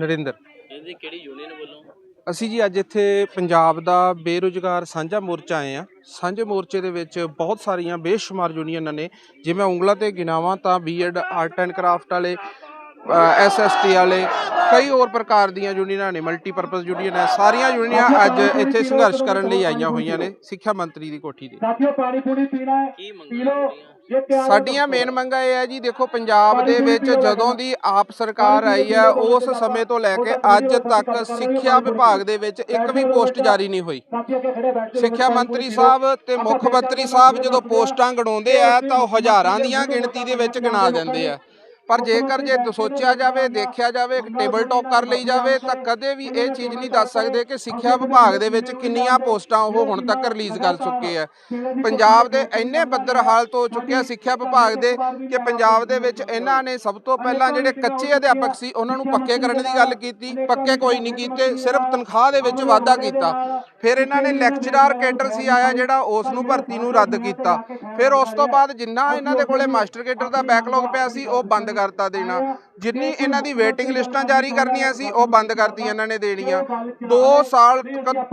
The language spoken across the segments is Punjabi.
ਨਰਿੰਦਰ। ਇਹਦੀ ਕਿਹੜੀ ਯੂਨੀਅਨ ਵੱਲੋਂ? ਅਸੀਂ ਜੀ ਅੱਜ ਇੱਥੇ ਪੰਜਾਬ ਦਾ ਬੇਰੁਜ਼ਗਾਰ ਸਾਂਝਾ ਮੋਰਚਾ ਆਏ ਆ ਸਾਂਝੇ ਮੋਰਚੇ ਦੇ ਵਿੱਚ ਬਹੁਤ ਸਾਰੀਆਂ ਬੇਸ਼ੁਮਾਰ ਯੂਨੀਅਨਾਂ ਨੇ। ਜੇ ਮੈਂ ਉਂਗਲਾਂ ਤੇ ਗਿਣਾਵਾਂ ਤਾਂ B Ed art and craft ਵਾਲੇ ਐਸਐਸਟੀ ਵਾਲੇ ਕਈ ਹੋਰ ਪ੍ਰਕਾਰ ਦੀਆਂ ਯੂਨੀਅਨਾਂ ਨੇ ਮਲਟੀਪਰਪਸ ਯੂਨੀਅਨ ਹੈ ਸਾਰੀਆਂ ਯੂਨੀਅਨਾਂ ਅੱਜ ਇੱਥੇ ਸੰਘਰਸ਼ ਕਰਨ ਲਈ ਆਈਆਂ ਹੋਈਆਂ ਨੇ ਸਿੱਖਿਆ ਮੰਤਰੀ ਦੀ ਕੋਠੀ ਤੇ। ਸਾਥੀਓ ਪਾਣੀ ਪੂਣੀ ਪੀਣਾ ਹੈ ਕੀ ਮੰਗਾਂ ਸਾਡੀਆਂ ਮੇਨ ਮੰਗਾਂ ਇਹ ਹੈ ਜੀ ਦੇਖੋ ਪੰਜਾਬ ਦੇ ਵਿੱਚ ਜਦੋਂ ਦੀ ਆਪ ਸਰਕਾਰ ਆਈ ਹੈ ਉਸ ਸਮੇਂ ਤੋਂ ਲੈ ਕੇ ਅੱਜ ਤੱਕ ਸਿੱਖਿਆ ਵਿਭਾਗ ਦੇ ਵਿੱਚ ਇੱਕ ਵੀ ਪੋਸਟ ਜਾਰੀ ਨਹੀਂ ਹੋਈ। ਸਿੱਖਿਆ ਮੰਤਰੀ ਸਾਹਿਬ ਤੇ ਮੁੱਖ ਮੰਤਰੀ ਸਾਹਿਬ ਜਦੋਂ ਪੋਸਟਾਂ ਗਣਾਉਂਦੇ ਆ ਤਾਂ ਉਹ ਹਜ਼ਾਰਾਂ ਦੀਆਂ ਗਿਣਤੀ ਦੇ ਵਿੱਚ ਗਿਣਾ ਦਿੰਦੇ ਆ। ਪਰ ਜੇਕਰ ਜੇ ਸੋਚਿਆ ਜਾਵੇ, ਦੇਖਿਆ ਜਾਵੇ ਟੇਬਲ ਟਾਕ ਕਰ ਲਈ ਜਾਵੇ, ਤਾਂ ਕਦੇ ਵੀ ਇਹ ਚੀਜ਼ ਨਹੀਂ ਦੱਸ ਸਕਦੇ ਕਿ ਸਿੱਖਿਆ ਵਿਭਾਗ ਦੇ ਵਿੱਚ ਕਿੰਨੀਆਂ ਪੋਸਟਾਂ ਉਹ ਹੁਣ ਤੱਕ ਰਿਲੀਜ਼ ਕਰ ਚੁੱਕੇ ਆ। ਪੰਜਾਬ ਦੇ ਇੰਨੇ ਬੱਦਰ ਹਾਲਤ ਹੋ ਚੁੱਕੇ ਆ ਸਿੱਖਿਆ ਵਿਭਾਗ ਦੇ ਕਿ ਪੰਜਾਬ ਦੇ ਵਿੱਚ ਇਹਨਾਂ ਨੇ ਸਭ ਤੋਂ ਪਹਿਲਾਂ ਜਿਹੜੇ ਕੱਚੇ ਅਧਿਆਪਕ ਸੀ, ਉਹਨਾਂ ਨੂੰ ਪੱਕੇ ਕਰਨ ਦੀ ਗੱਲ ਕੀਤੀ, ਪੱਕੇ ਕੋਈ ਨਹੀਂ ਕੀਤੇ, ਸਿਰਫ ਤਨਖਾਹ ਦੇ ਵਿੱਚ ਵਾਧਾ ਕੀਤਾ। ਫਿਰ ਇਹਨਾਂ ਨੇ ਲੈਕਚਰਾਰ ਕੇਡਰ ਸੀ ਆਇਆ ਜਿਹੜਾ ਉਸ ਨੂੰ ਭਰਤੀ ਨੂੰ ਰੱਦ ਕੀਤਾ। ਫਿਰ ਉਸ ਤੋਂ ਬਾਅਦ ਜਿੰਨਾ ਇਹਨਾਂ ਦੇ ਕੋਲੇ ਮਾਸਟਰ ਕੇਡਰ ਦਾ ਬੈਕਲੌਗ ਪਿਆ ਸੀ, ਉਹ ਬੰਦ ਕਰਤਾ ਦੇਣਾ। ਜਿੰਨੀ ਇਹਨਾਂ ਦੀ ਵੇਟਿੰਗ ਲਿਸਟਾਂ ਜਾਰੀ ਕਰਨੀਆਂ ਸੀ ਉਹ ਬੰਦ ਕਰਤੀਆਂ ਇਹਨਾਂ ਨੇ ਦੇਣੀਆਂ। 2 ਸਾਲ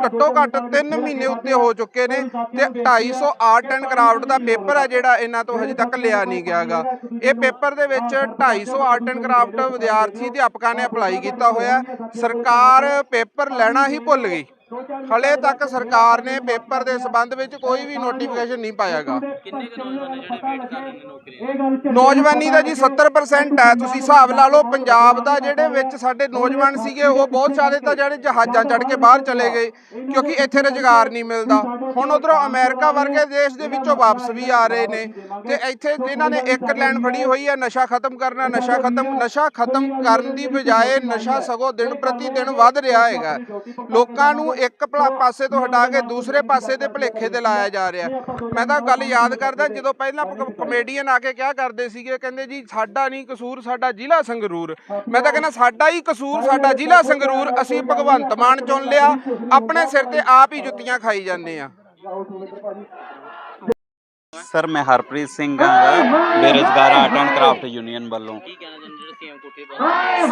ਘੱਟੋ ਘੱਟ 3 ਮਹੀਨੇ ਉੱਤੇ ਹੋ ਚੁੱਕੇ ਨੇ ਤੇ 250 ਆਰਟ ਐਂਡ ਕਰਾਫਟ ਦਾ ਪੇਪਰ ਹੈ ਜਿਹੜਾ ਇਹਨਾਂ ਤੋਂ ਹਜੇ ਤੱਕ ਲਿਆ ਨਹੀਂ ਗਿਆਗਾ ਇਹ ਪੇਪਰ ਦੇ ਵਿੱਚ 250 ਆਰਟ ਐਂਡ ਕਰਾਫਟ ਵਿਦਿਆਰਥੀ ਅਧਿਆਪਕਾਂ ਨੇ ਅਪਲਾਈ ਕੀਤਾ ਹੋਇਆ। ਸਰਕਾਰ ਪੇਪਰ ਲੈਣਾ ਹੀ ਭੁੱਲ ਗਈ। ਹਲੇ ਤੱਕ ਸਰਕਾਰ ਨੇ ਪੇਪਰ ਦੇ ਸਬੰਧ ਵਿੱਚ ਕੋਈ ਵੀ ਨੋਟੀਫਿਕੇਸ਼ਨ ਨਹੀਂ ਪਾਇਆਗਾ ਕਿੰਨੇ ਕੁ ਨੌਜਵਾਨ ਨੇ ਜਿਹੜੇ ਵੇਟ ਕਰ ਰਹੇ ਨੇ ਨੌਕਰੀ ਦੀ? ਨੌਜਵਾਨੀ ਜੀ 70% ਹੈ। ਤੁਸੀਂ ਹਿਸਾਬ ਲਾ ਲਓ ਪੰਜਾਬ ਦਾ ਜਿਹੜੇ ਵਿੱਚ ਸਾਡੇ ਨੌਜਵਾਨ ਸੀਗੇ ਉਹ ਬਹੁਤ ਸਾਰੇ ਤਾਂ ਜਿਹੜੇ ਜਹਾਜ਼ਾਂ ਚੜ੍ਹ ਕੇ ਬਾਹਰ ਚਲੇ ਗਏ ਕਿਉਂਕਿ ਇੱਥੇ ਰੁਜ਼ਗਾਰ ਨਹੀਂ ਮਿਲਦਾ। ਹੁਣ ਉਧਰੋਂ ਅਮਰੀਕਾ ਵਰਗੇ ਦੇਸ਼ ਦੇ ਵਿੱਚੋਂ ਵਾਪਸ ਵੀ ਆ ਰਹੇ ਨੇ। ਤੇ ਇੱਥੇ ਇਹਨਾਂ ਨੇ ਇੱਕ ਲਾਈਨ ਫੜੀ ਹੋਈ ਹੈ ਨਸ਼ਾ ਖਤਮ ਕਰਨਾ ਨਸ਼ਾ ਖਤਮ ਨਸ਼ਾ ਖਤਮ ਕਰਨ ਦੀ ਬਜਾਏ ਨਸ਼ਾ ਸਗੋਂ ਦਿਨ ਪ੍ਰਤੀ ਦਿਨ ਵੱਧ ਰਿਹਾ ਹੈਗਾ। ਲੋਕਾਂ ਨੂੰ ਇੱਕ ਭਲਾ ਪਾਸੇ ਤੋਂ ਹਟਾ ਕੇ ਦੂਸਰੇ ਪਾਸੇ ਦੇ ਭਲੇਖੇ ਤੇ ਲਾਇਆ ਜਾ ਰਿਹਾ। ਮੈਂ ਤਾਂ ਗੱਲ ਯਾਦ ਕਰਦਾ ਜਦੋਂ ਪਹਿਲਾਂ ਕਮੇਡੀਅਨ ਆ ਕੇ ਕਿਹਾ ਕਰਦੇ ਸੀਗੇ ਕਹਿੰਦੇ ਜੀ ਸਾਡਾ ਨਹੀਂ ਕਸੂਰ ਸਾਡਾ ਜ਼ਿਲ੍ਹਾ ਸੰਗਰੂਰ। ਮੈਂ ਤਾਂ ਕਹਿੰਦਾ ਸਾਡਾ ਹੀ ਕਸੂਰ ਸਾਡਾ ਜ਼ਿਲ੍ਹਾ ਸੰਗਰੂਰ ਅਸੀਂ ਭਗਵੰਤ ਮਾਨ ਚੁਣ ਲਿਆ ਆਪਣੇ ਸਿਰ ਤੇ ਆਪ ਹੀ ਜੁੱਤੀਆਂ ਖਾਈ ਜਾਂਦੇ ਆ। ਸਰ ਮੈਂ ਹਰਪ੍ਰੀਤ ਸਿੰਘ ਹਾਂ। ਬੇਰੁਜ਼ਗਾਰ ਆਰਟ ਐਂਡ ਕਰਾਫਟ ਯੂਨੀਅਨ ਵੱਲੋਂ।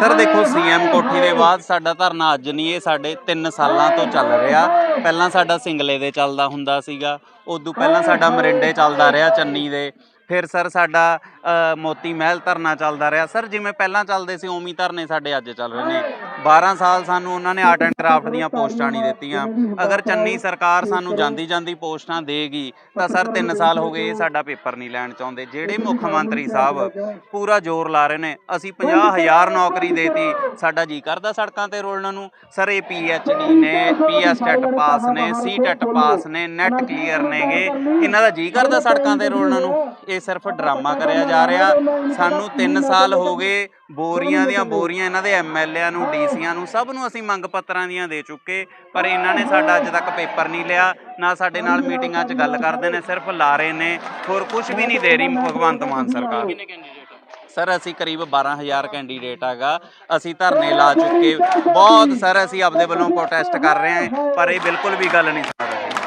ਸਰ ਦੇਖੋ, ਸੀਐਮ ਕੋਠੀ ਦੇ ਬਾਅਦ ਸਾਡਾ ਧਰਨਾ ਅੱਜ ਨਹੀਂ, ਇਹ ਸਾਡੇ 3 ਸਾਲਾਂ ਤੋਂ ਚੱਲ ਰਿਹਾ। ਪਹਿਲਾਂ ਸਾਡਾ ਸਿੰਗਲੇ ਦੇ ਚੱਲਦਾ ਹੁੰਦਾ ਸੀਗਾ, ਉਦੋਂ ਪਹਿਲਾਂ ਸਾਡਾ ਮਰਿੰਡੇ ਚੱਲਦਾ ਰਿਹਾ, ਚੰਨੀ ਦੇ। ਫਿਰ ਸਰ ਸਾਡਾ ਮੋਤੀ ਮਹਿਲ ਧਰਨਾ ਚੱਲਦਾ ਰਿਹਾ। ਸਰ ਜਿਵੇਂ ਪਹਿਲਾਂ ਚੱਲਦੇ ਸੀ, ਉਵੇਂ ਧਰਨੇ ਸਾਡੇ ਅੱਜ ਚੱਲ ਰਹੇ ਨੇ। 12 ਸਾਲ ਸਾਨੂੰ ਉਹਨਾਂ ਨੇ ਆਰਟ ਐਂਡ ਕਰਾਫਟ ਦੀਆਂ ਪੋਸਟਾਂ ਨਹੀਂ ਦਿੱਤੀਆਂ। ਅਗਰ ਚੰਨੀ ਸਰਕਾਰ ਸਾਨੂੰ ਜਾਂਦੀ ਜਾਂਦੀ ਪੋਸਟਾਂ ਦੇਗੀ, ਤਾਂ ਸਰ 3 ਸਾਲ ਹੋ ਗਏ ਇਹ ਸਾਡਾ ਪੇਪਰ ਨਹੀਂ ਲੈਣ ਚਾਹੁੰਦੇ। ਜਿਹੜੇ ਮੁੱਖ ਮੰਤਰੀ ਸਾਹਿਬ ਪੂਰਾ ਜ਼ੋਰ ਲਾ ਰਹੇ ਨੇ, ਅਸੀਂ 50000 ਨੌਕਰੀ ਦੇਤੀ, ਸਾਡਾ ਜੀ ਕਰਦਾ ਸੜਕਾਂ ਤੇ ਰੋਲਣ ਨੂੰ। ਸਰ, ਇਹ ਡੀ ਨੇ ਪੀਐਸ ਟੈਟ ਪਾਸ ਨੇ ਸੀ ਟੈਟ ਪਾਸ ਨੇ ਨੈਟ ਕਲੀਅਰ ਨੇਗੇ। ਇਹਨਾਂ ਦਾ ਜੀ ਕਰਦਾ ਸੜਕਾਂ ਤੇ ਰੋਲਣ ਨੂੰ। ਇਹ ਸਿਰਫ ਡਰਾਮਾ ਕਰਿਆ ਜਾ ਰਿਹਾ। ਸਾਨੂੰ 3 ਸਾਲ ਹੋ ਗਏ ਬੋਰੀਆਂ ਦੀਆਂ ਬੋਰੀਆਂ ਇਹਨਾਂ ਦੇ ਐਮਐਲਏਆਂ ਨੂੰ, ਡੀ ਡੀਸੀਆਂ ਨੂੰ ਸਭ ਨੂੰ ਅਸੀਂ ਮੰਗ ਪੱਤਰਾਂ ਦੀਆਂ ਦੇ ਚੁੱਕੇ ਪਰ ਇਹਨਾਂ ਨੇ ਸਾਡਾ ਅੱਜ ਤੱਕ ਪੇਪਰ ਨਹੀਂ ਲਿਆ ਨਾ ਸਾਡੇ ਨਾਲ ਮੀਟਿੰਗਾਂ 'ਚ ਗੱਲ ਕਰਦੇ ਨੇ ਸਿਰਫ ਲਾਰੇ ਨੇ ਹੋਰ ਕੁਝ ਵੀ ਨਹੀਂ ਦੇ ਰਹੀ ਭਗਵੰਤ ਮਾਨ ਸਰਕਾਰ। ਕਿੰਨੇ ਕੈਂਡੀਡੇਟ ਸਰ ਅਸੀਂ ਕਰੀਬ 12000 ਕੈਂਡੀਡੇਟ ਹੈਗਾ ਅਸੀਂ ਧਰਨੇ ਲਾ ਚੁੱਕੇ ਬਹੁਤ ਸਰ ਅਸੀਂ ਆਪਦੇ ਵੱਲੋਂ ਪ੍ਰੋਟੈਸਟ ਕਰ ਰਹੇ ਹਾਂ ਪਰ ਇਹ ਬਿਲਕੁਲ ਵੀ ਗੱਲ ਨਹੀਂ ਸੁਣ ਰਹੇ।